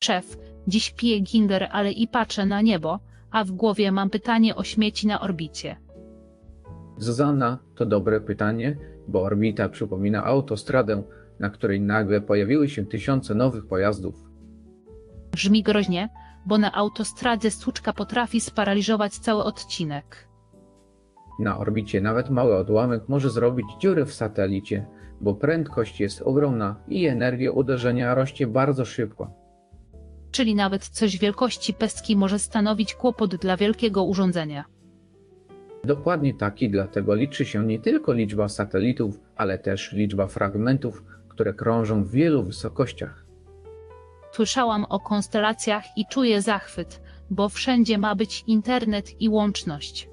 Szef, dziś piję ginger, ale i patrzę na niebo, a w głowie mam pytanie o śmieci na orbicie. Zuzanna, to dobre pytanie, bo orbita przypomina autostradę, na której nagle pojawiły się tysiące nowych pojazdów. Brzmi groźnie, bo na autostradzie stłuczka potrafi sparaliżować cały odcinek. Na orbicie nawet mały odłamek może zrobić dziurę w satelicie, bo prędkość jest ogromna i energia uderzenia rośnie bardzo szybko. Czyli nawet coś wielkości pestki może stanowić kłopot dla wielkiego urządzenia. Dokładnie taki, dlatego liczy się nie tylko liczba satelitów, ale też liczba fragmentów, które krążą w wielu wysokościach. Słyszałam o konstelacjach i czuję zachwyt, bo wszędzie ma być internet i łączność.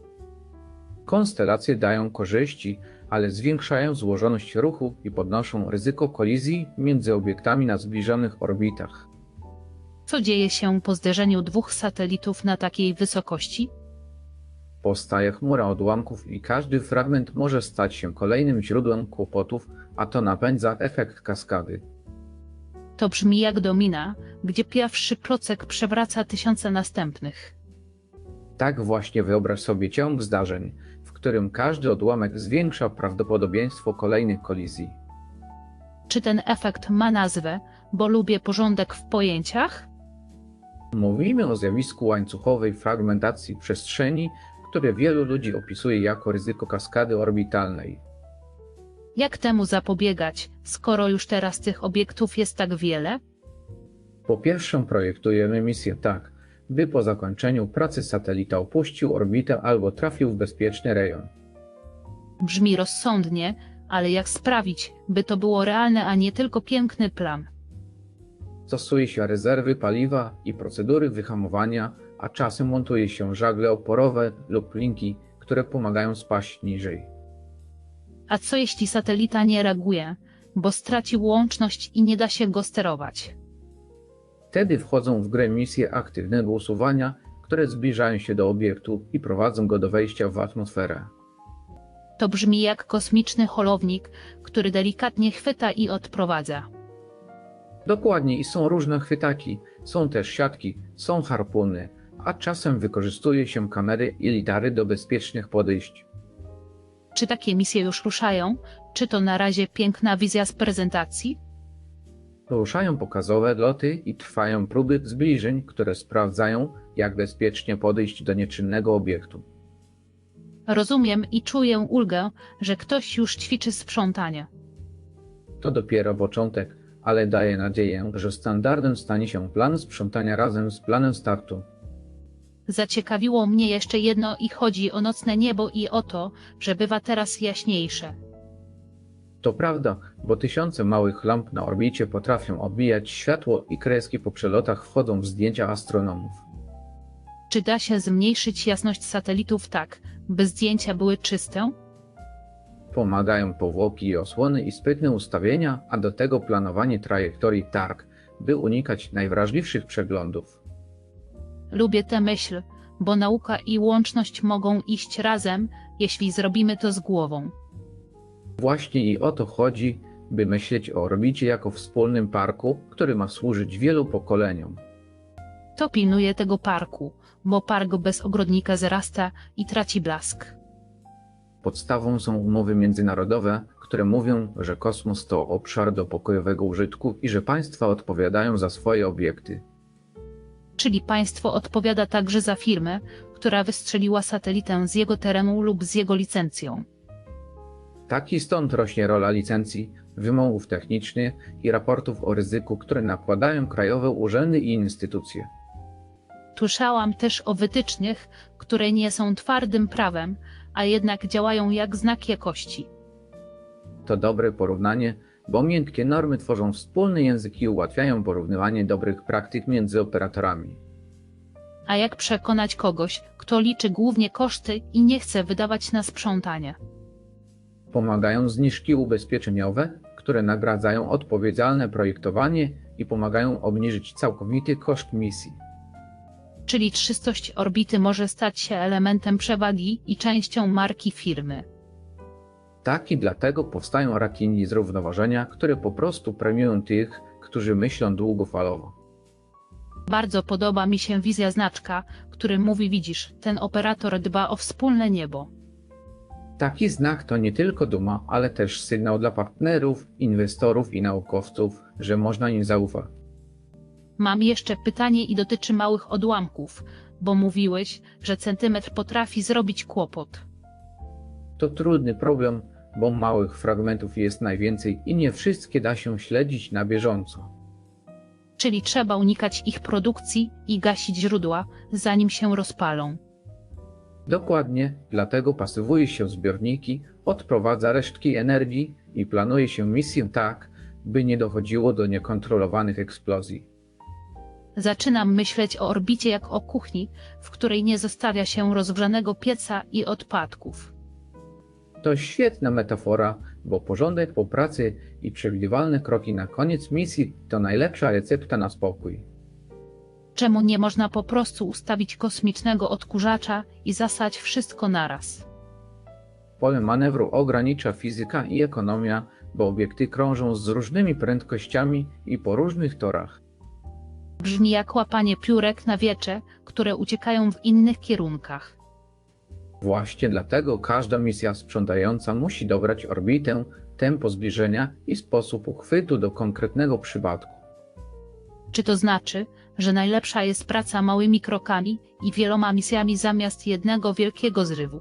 Konstelacje dają korzyści, ale zwiększają złożoność ruchu i podnoszą ryzyko kolizji między obiektami na zbliżonych orbitach. Co dzieje się po zderzeniu dwóch satelitów na takiej wysokości? Powstaje chmura odłamków i każdy fragment może stać się kolejnym źródłem kłopotów, a to napędza efekt kaskady. To brzmi jak domina, gdzie pierwszy klocek przewraca tysiące następnych. Tak właśnie wyobraź sobie ciąg zdarzeń, w którym każdy odłamek zwiększa prawdopodobieństwo kolejnych kolizji. Czy ten efekt ma nazwę, bo lubię porządek w pojęciach? Mówimy o zjawisku łańcuchowej fragmentacji przestrzeni, które wielu ludzi opisuje jako ryzyko kaskady orbitalnej. Jak temu zapobiegać, skoro już teraz tych obiektów jest tak wiele? Po pierwsze, projektujemy misję tak, by po zakończeniu pracy satelita opuścił orbitę albo trafił w bezpieczny rejon. Brzmi rozsądnie, ale jak sprawić, by to było realne, a nie tylko piękny plan? Stosuje się rezerwy paliwa i procedury wyhamowania, a czasem montuje się żagle oporowe lub linki, które pomagają spaść niżej. A co jeśli satelita nie reaguje, bo stracił łączność i nie da się go sterować? Wtedy wchodzą w grę misje aktywnego usuwania, które zbliżają się do obiektu i prowadzą go do wejścia w atmosferę. To brzmi jak kosmiczny holownik, który delikatnie chwyta i odprowadza. Dokładnie i są różne chwytaki, są też siatki, są harpuny, a czasem wykorzystuje się kamery i lidary do bezpiecznych podejść. Czy takie misje już ruszają? Czy to na razie piękna wizja z prezentacji? Ruszają pokazowe loty i trwają próby zbliżeń, które sprawdzają, jak bezpiecznie podejść do nieczynnego obiektu. Rozumiem i czuję ulgę, że ktoś już ćwiczy sprzątanie. To dopiero początek, ale daje nadzieję, że standardem stanie się plan sprzątania razem z planem startu. Zaciekawiło mnie jeszcze jedno i chodzi o nocne niebo i o to, że bywa teraz jaśniejsze. To prawda, bo tysiące małych lamp na orbicie potrafią odbijać światło i kreski po przelotach wchodzą w zdjęcia astronomów. Czy da się zmniejszyć jasność satelitów tak, by zdjęcia były czyste? Pomagają powłoki i osłony i sprytne ustawienia, a do tego planowanie trajektorii targ, by unikać najwrażliwszych przeglądów. Lubię tę myśl, bo nauka i łączność mogą iść razem, jeśli zrobimy to z głową. Właśnie i o to chodzi, by myśleć o orbicie jako wspólnym parku, który ma służyć wielu pokoleniom. To pilnuje tego parku, bo park bez ogrodnika zarasta i traci blask. Podstawą są umowy międzynarodowe, które mówią, że kosmos to obszar do pokojowego użytku i że państwa odpowiadają za swoje obiekty. Czyli państwo odpowiada także za firmę, która wystrzeliła satelitę z jego terenu lub z jego licencją. Tak i stąd rośnie rola licencji, wymogów technicznych i raportów o ryzyku, które nakładają krajowe urzędy i instytucje. Słyszałam też o wytycznych, które nie są twardym prawem, a jednak działają jak znak jakości. To dobre porównanie, bo miękkie normy tworzą wspólny język i ułatwiają porównywanie dobrych praktyk między operatorami. A jak przekonać kogoś, kto liczy głównie koszty i nie chce wydawać na sprzątanie? Pomagają zniżki ubezpieczeniowe, które nagradzają odpowiedzialne projektowanie i pomagają obniżyć całkowity koszt misji. Czyli czystość orbity może stać się elementem przewagi i częścią marki firmy. Tak i dlatego powstają rankingi zrównoważenia, które po prostu premiują tych, którzy myślą długofalowo. Bardzo podoba mi się wizja znaczka, który mówi widzisz, ten operator dba o wspólne niebo. Taki znak to nie tylko duma, ale też sygnał dla partnerów, inwestorów i naukowców, że można im zaufać. Mam jeszcze pytanie i dotyczy małych odłamków, bo mówiłeś, że centymetr potrafi zrobić kłopot. To trudny problem, bo małych fragmentów jest najwięcej i nie wszystkie da się śledzić na bieżąco. Czyli trzeba unikać ich produkcji i gasić źródła, zanim się rozpalą. Dokładnie, dlatego pasywuje się zbiorniki, odprowadza resztki energii i planuje się misję tak, by nie dochodziło do niekontrolowanych eksplozji. Zaczynam myśleć o orbicie jak o kuchni, w której nie zostawia się rozgrzanego pieca i odpadków. To świetna metafora, bo porządek po pracy i przewidywalne kroki na koniec misji to najlepsza recepta na spokój. Czemu nie można po prostu ustawić kosmicznego odkurzacza i zasać wszystko naraz? Pole manewru ogranicza fizyka i ekonomia, bo obiekty krążą z różnymi prędkościami i po różnych torach. Brzmi jak łapanie piórek na wiecze, które uciekają w innych kierunkach. Właśnie dlatego każda misja sprzątająca musi dobrać orbitę, tempo zbliżenia i sposób uchwytu do konkretnego przypadku. Czy to znaczy, że najlepsza jest praca małymi krokami i wieloma misjami zamiast jednego wielkiego zrywu?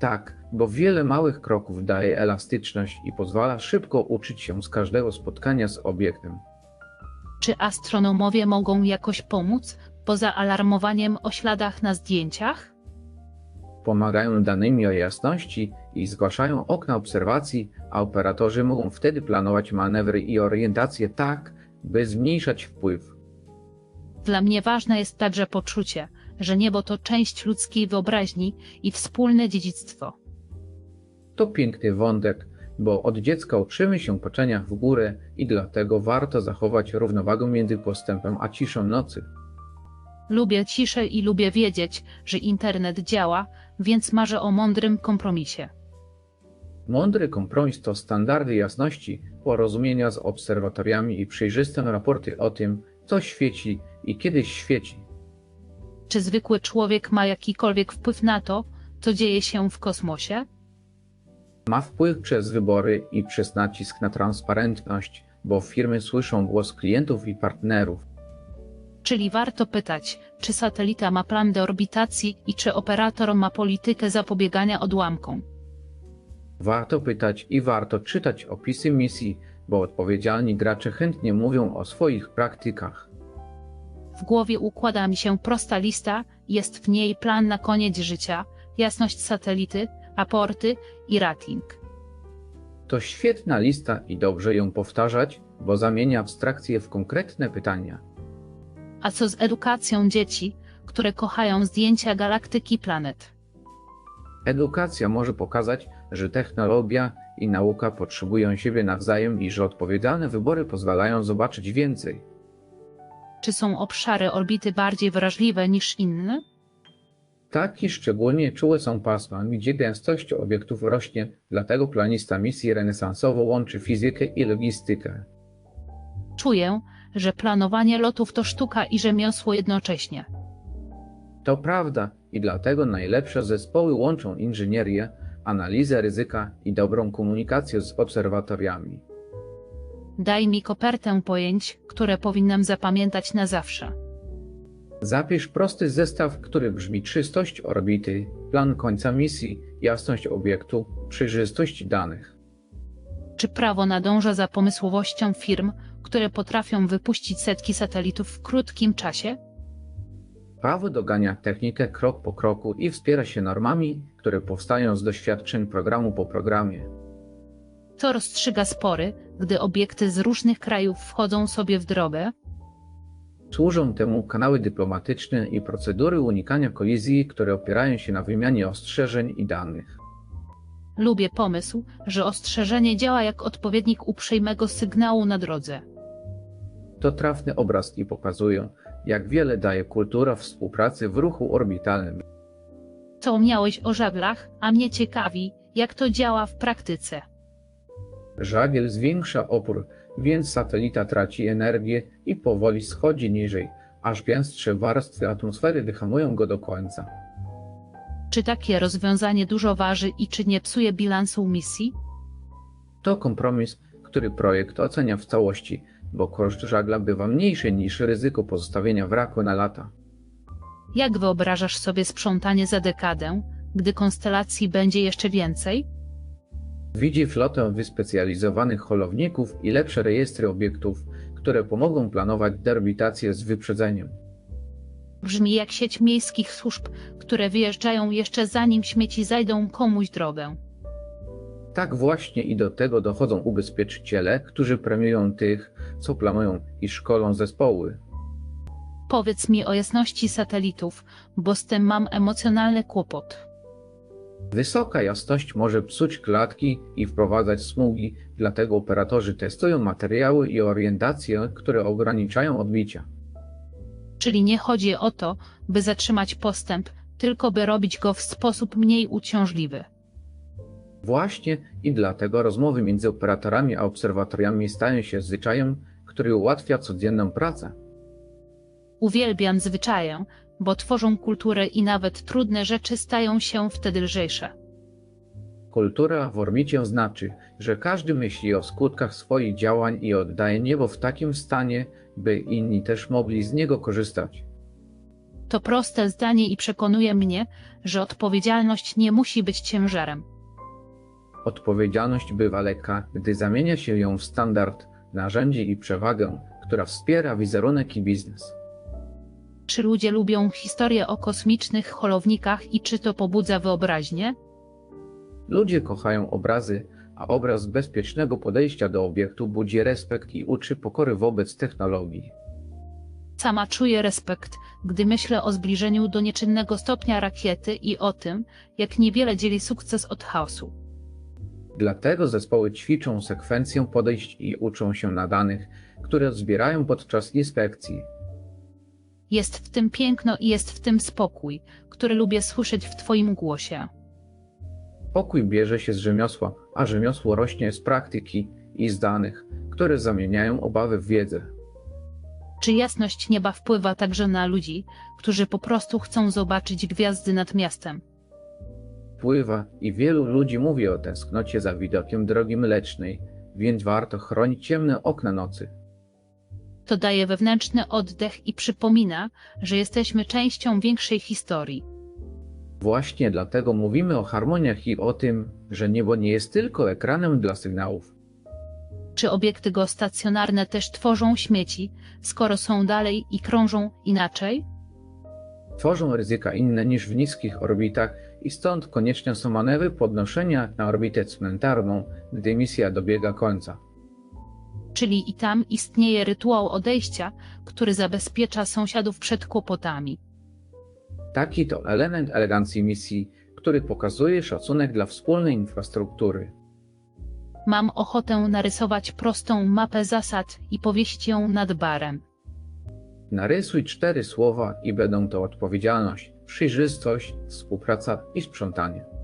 Tak, bo wiele małych kroków daje elastyczność i pozwala szybko uczyć się z każdego spotkania z obiektem. Czy astronomowie mogą jakoś pomóc, poza alarmowaniem o śladach na zdjęciach? Pomagają danymi o jasności i zgłaszają okna obserwacji, a operatorzy mogą wtedy planować manewry i orientację tak, by zmniejszać wpływ. Dla mnie ważne jest także poczucie, że niebo to część ludzkiej wyobraźni i wspólne dziedzictwo. To piękny wątek, bo od dziecka uczymy się patrzenia w górę i dlatego warto zachować równowagę między postępem a ciszą nocy. Lubię ciszę i lubię wiedzieć, że internet działa, więc marzę o mądrym kompromisie. Mądry kompromis to standardy jasności, porozumienia z obserwatoriami i przejrzyste raporty o tym, co świeci i kiedy świeci. Czy zwykły człowiek ma jakikolwiek wpływ na to, co dzieje się w kosmosie? Ma wpływ przez wybory i przez nacisk na transparentność, bo firmy słyszą głos klientów i partnerów. Czyli warto pytać, czy satelita ma plan deorbitacji i czy operator ma politykę zapobiegania odłamkom. Warto pytać i warto czytać opisy misji, bo odpowiedzialni gracze chętnie mówią o swoich praktykach. W głowie układa mi się prosta lista, jest w niej plan na koniec życia, jasność satelity, aporty i rating. To świetna lista i dobrze ją powtarzać, bo zamienia abstrakcje w konkretne pytania. A co z edukacją dzieci, które kochają zdjęcia galaktyki planet? Edukacja może pokazać, że technologia i nauka potrzebują siebie nawzajem i że odpowiedzialne wybory pozwalają zobaczyć więcej. Czy są obszary orbity bardziej wrażliwe niż inne? Tak i szczególnie czułe są pasma, gdzie gęstość obiektów rośnie, dlatego planista misji renesansowo łączy fizykę i logistykę. Czuję, że planowanie lotów to sztuka i rzemiosło jednocześnie. To prawda i dlatego najlepsze zespoły łączą inżynierię, analizę ryzyka i dobrą komunikację z obserwatoriami. Daj mi kopertę pojęć, które powinnam zapamiętać na zawsze. Zapisz prosty zestaw, który brzmi czystość orbity, plan końca misji, jasność obiektu, przejrzystość danych. Czy prawo nadąża za pomysłowością firm, które potrafią wypuścić setki satelitów w krótkim czasie? Prawo dogania technikę krok po kroku i wspiera się normami, które powstają z doświadczeń programu po programie. To rozstrzyga spory, gdy obiekty z różnych krajów wchodzą sobie w drogę. Służą temu kanały dyplomatyczne i procedury unikania kolizji, które opierają się na wymianie ostrzeżeń i danych. Lubię pomysł, że ostrzeżenie działa jak odpowiednik uprzejmego sygnału na drodze. To trafny obraz i pokazują, jak wiele daje kultura współpracy w ruchu orbitalnym. Wspomniałeś o żaglach, a mnie ciekawi, jak to działa w praktyce. Żagiel zwiększa opór więc satelita traci energię i powoli schodzi niżej, aż gęstsze warstwy atmosfery wyhamują go do końca. Czy takie rozwiązanie dużo waży i czy nie psuje bilansu misji? To kompromis, który projekt ocenia w całości, bo koszt żagla bywa mniejszy niż ryzyko pozostawienia wraku na lata. Jak wyobrażasz sobie sprzątanie za dekadę, gdy konstelacji będzie jeszcze więcej? Widzi flotę wyspecjalizowanych holowników i lepsze rejestry obiektów, które pomogą planować deorbitację z wyprzedzeniem. Brzmi jak sieć miejskich służb, które wyjeżdżają jeszcze zanim śmieci zajdą komuś drogę. Tak właśnie i do tego dochodzą ubezpieczyciele, którzy premiują tych, co planują i szkolą zespoły. Powiedz mi o jasności satelitów, bo z tym mam emocjonalny kłopot. Wysoka jasność może psuć klatki i wprowadzać smugi, dlatego operatorzy testują materiały i orientacje, które ograniczają odbicia. Czyli nie chodzi o to, by zatrzymać postęp, tylko by robić go w sposób mniej uciążliwy. Właśnie i dlatego rozmowy między operatorami a obserwatoriami stają się zwyczajem, który ułatwia codzienną pracę. Uwielbiam zwyczaje, bo tworzą kulturę i nawet trudne rzeczy stają się wtedy lżejsze. Kultura w orbicie znaczy, że każdy myśli o skutkach swoich działań i oddaje niebo w takim stanie, by inni też mogli z niego korzystać. To proste zdanie i przekonuje mnie, że odpowiedzialność nie musi być ciężarem. Odpowiedzialność bywa lekka, gdy zamienia się ją w standard, narzędzie i przewagę, która wspiera wizerunek i biznes. Czy ludzie lubią historie o kosmicznych holownikach i czy to pobudza wyobraźnię? Ludzie kochają obrazy, a obraz bezpiecznego podejścia do obiektu budzi respekt i uczy pokory wobec technologii. Sama czuję respekt, gdy myślę o zbliżeniu do nieczynnego stopnia rakiety i o tym, jak niewiele dzieli sukces od chaosu. Dlatego zespoły ćwiczą sekwencję podejść i uczą się na danych, które zbierają podczas inspekcji. Jest w tym piękno i jest w tym spokój, który lubię słyszeć w Twoim głosie. Pokój bierze się z rzemiosła, a rzemiosło rośnie z praktyki i z danych, które zamieniają obawy w wiedzę. Czy jasność nieba wpływa także na ludzi, którzy po prostu chcą zobaczyć gwiazdy nad miastem? Wpływa i wielu ludzi mówi o tęsknocie za widokiem drogi mlecznej, więc warto chronić ciemne okna nocy. To daje wewnętrzny oddech i przypomina, że jesteśmy częścią większej historii. Właśnie dlatego mówimy o harmoniach i o tym, że niebo nie jest tylko ekranem dla sygnałów. Czy obiekty geostacjonarne też tworzą śmieci, skoro są dalej i krążą inaczej? Tworzą ryzyka inne niż w niskich orbitach i stąd konieczne są manewry podnoszenia na orbitę cmentarną, gdy misja dobiega końca. Czyli i tam istnieje rytuał odejścia, który zabezpiecza sąsiadów przed kłopotami. Taki to element elegancji misji, który pokazuje szacunek dla wspólnej infrastruktury. Mam ochotę narysować prostą mapę zasad i powiesić ją nad barem. Narysuj cztery słowa i będą to odpowiedzialność, przejrzystość, współpraca i sprzątanie.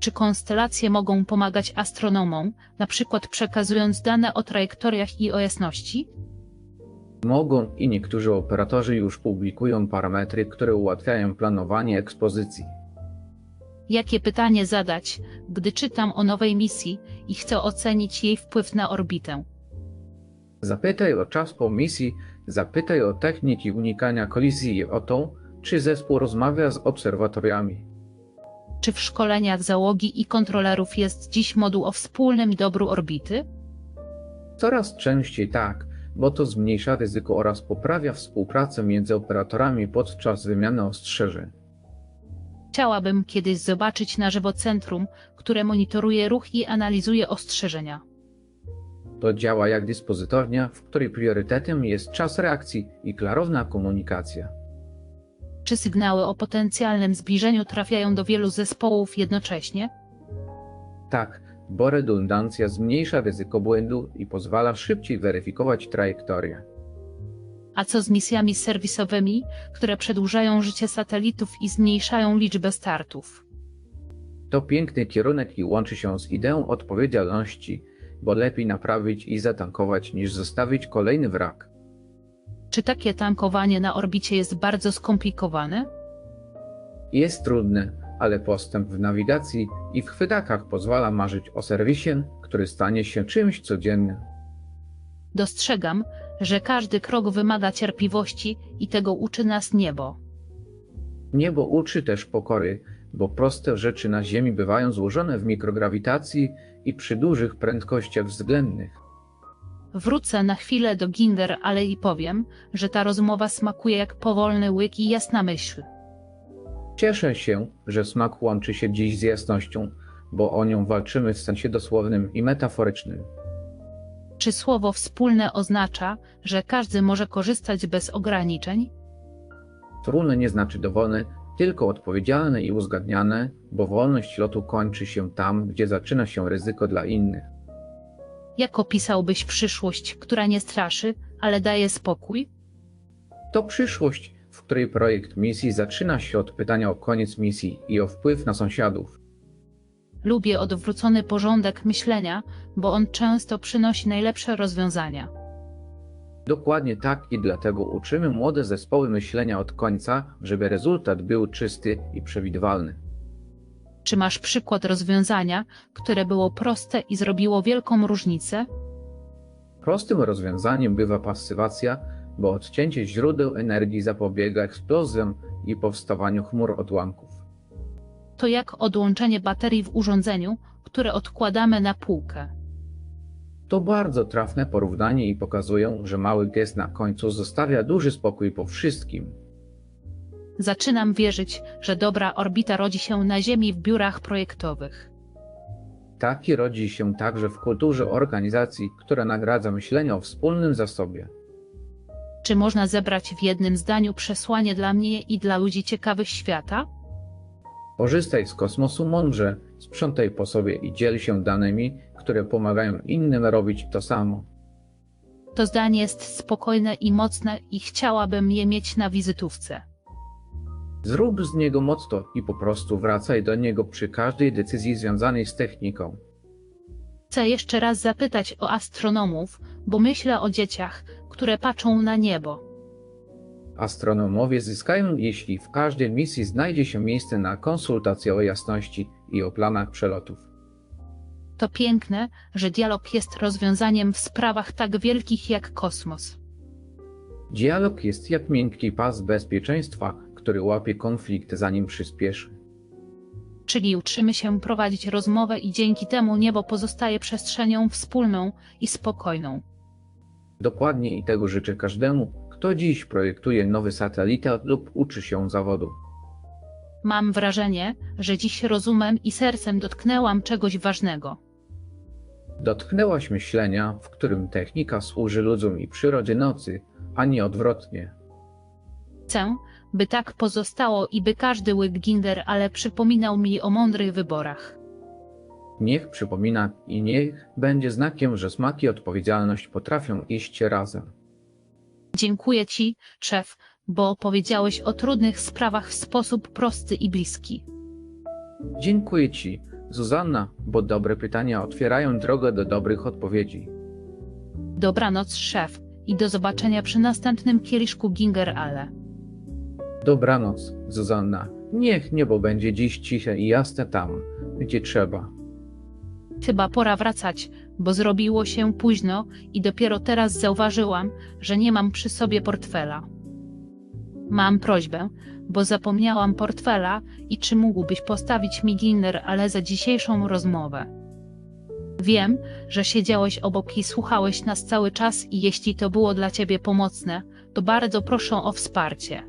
Czy konstelacje mogą pomagać astronomom, na przykład przekazując dane o trajektoriach i o jasności? Mogą i niektórzy operatorzy już publikują parametry, które ułatwiają planowanie ekspozycji. Jakie pytanie zadać, gdy czytam o nowej misji i chcę ocenić jej wpływ na orbitę? Zapytaj o czas po misji, zapytaj o techniki unikania kolizji i o to, czy zespół rozmawia z obserwatoriami. Czy w szkoleniach załogi i kontrolerów jest dziś moduł o wspólnym dobru orbity? Coraz częściej tak, bo to zmniejsza ryzyko oraz poprawia współpracę między operatorami podczas wymiany ostrzeżeń. Chciałabym kiedyś zobaczyć na żywo centrum, które monitoruje ruch i analizuje ostrzeżenia. To działa jak dyspozytornia, w której priorytetem jest czas reakcji i klarowna komunikacja. Czy sygnały o potencjalnym zbliżeniu trafiają do wielu zespołów jednocześnie? Tak, bo redundancja zmniejsza ryzyko błędu i pozwala szybciej weryfikować trajektorię. A co z misjami serwisowymi, które przedłużają życie satelitów i zmniejszają liczbę startów? To piękny kierunek i łączy się z ideą odpowiedzialności, bo lepiej naprawić i zatankować niż zostawić kolejny wrak. Czy takie tankowanie na orbicie jest bardzo skomplikowane? Jest trudne, ale postęp w nawigacji i w chwytakach pozwala marzyć o serwisie, który stanie się czymś codziennym. Dostrzegam, że każdy krok wymaga cierpliwości i tego uczy nas niebo. Niebo uczy też pokory, bo proste rzeczy na Ziemi bywają złożone w mikrograwitacji i przy dużych prędkościach względnych. Wrócę na chwilę do Ginder, ale i powiem, że ta rozmowa smakuje jak powolny łyk i jasna myśl. Cieszę się, że smak łączy się dziś z jasnością, bo o nią walczymy w sensie dosłownym i metaforycznym. Czy słowo wspólne oznacza, że każdy może korzystać bez ograniczeń? Wspólne nie znaczy dowolne, tylko odpowiedzialne i uzgadniane, bo wolność lotu kończy się tam, gdzie zaczyna się ryzyko dla innych. Jak opisałbyś przyszłość, która nie straszy, ale daje spokój? To przyszłość, w której projekt misji zaczyna się od pytania o koniec misji i o wpływ na sąsiadów. Lubię odwrócony porządek myślenia, bo on często przynosi najlepsze rozwiązania. Dokładnie tak i dlatego uczymy młode zespoły myślenia od końca, żeby rezultat był czysty i przewidywalny. Czy masz przykład rozwiązania, które było proste i zrobiło wielką różnicę? Prostym rozwiązaniem bywa pasywacja, bo odcięcie źródeł energii zapobiega eksplozjom i powstawaniu chmur odłamków. To jak odłączenie baterii w urządzeniu, które odkładamy na półkę. To bardzo trafne porównanie i pokazują, że mały gest na końcu zostawia duży spokój po wszystkim. Zaczynam wierzyć, że dobra orbita rodzi się na Ziemi w biurach projektowych. Taki rodzi się także w kulturze organizacji, która nagradza myślenie o wspólnym zasobie. Czy można zebrać w jednym zdaniu przesłanie dla mnie i dla ludzi ciekawych świata? Korzystaj z kosmosu mądrze, sprzątaj po sobie i dziel się danymi, które pomagają innym robić to samo. To zdanie jest spokojne i mocne i chciałabym je mieć na wizytówce. Zrób z niego motto i po prostu wracaj do niego przy każdej decyzji związanej z techniką. Chcę jeszcze raz zapytać o astronomów, bo myślę o dzieciach, które patrzą na niebo. Astronomowie zyskają, jeśli w każdej misji znajdzie się miejsce na konsultację o jasności i o planach przelotów. To piękne, że dialog jest rozwiązaniem w sprawach tak wielkich jak kosmos. Dialog jest jak miękki pas bezpieczeństwa, który łapie konflikt zanim przyspieszy. Czyli uczymy się prowadzić rozmowę i dzięki temu niebo pozostaje przestrzenią wspólną i spokojną. Dokładnie i tego życzę każdemu, kto dziś projektuje nowy satelitę lub uczy się zawodu. Mam wrażenie, że dziś rozumem i sercem dotknęłam czegoś ważnego. Dotknęłaś myślenia, w którym technika służy ludziom i przyrodzie nocy, a nie odwrotnie. Chcę, by tak pozostało i by każdy łyk Ginder ale przypominał mi o mądrych wyborach. Niech przypomina i niech będzie znakiem, że smaki i odpowiedzialność potrafią iść razem. Dziękuję Ci, szef, bo opowiedziałeś o trudnych sprawach w sposób prosty i bliski. Dziękuję Ci, Zuzanna, bo dobre pytania otwierają drogę do dobrych odpowiedzi. Dobranoc, szef, i do zobaczenia przy następnym kieliszku Ginger Ale. Dobranoc, Zuzanna. Niech niebo będzie dziś ciche i jasne tam, gdzie trzeba. Chyba pora wracać, bo zrobiło się późno i dopiero teraz zauważyłam, że nie mam przy sobie portfela. Mam prośbę, bo zapomniałam portfela i czy mógłbyś postawić mi dinner, ale za dzisiejszą rozmowę. Wiem, że siedziałeś obok i słuchałeś nas cały czas i jeśli to było dla ciebie pomocne, to bardzo proszę o wsparcie.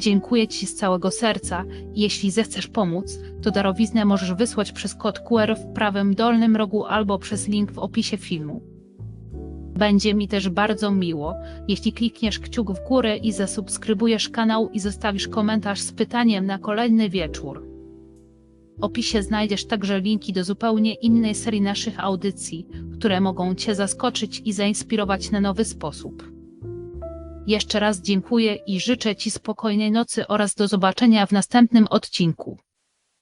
Dziękuję Ci z całego serca jeśli zechcesz pomóc, to darowiznę możesz wysłać przez kod QR w prawym dolnym rogu albo przez link w opisie filmu. Będzie mi też bardzo miło, jeśli klikniesz kciuk w górę i zasubskrybujesz kanał i zostawisz komentarz z pytaniem na kolejny wieczór. W opisie znajdziesz także linki do zupełnie innej serii naszych audycji, które mogą Cię zaskoczyć i zainspirować na nowy sposób. Jeszcze raz dziękuję i życzę Ci spokojnej nocy oraz do zobaczenia w następnym odcinku.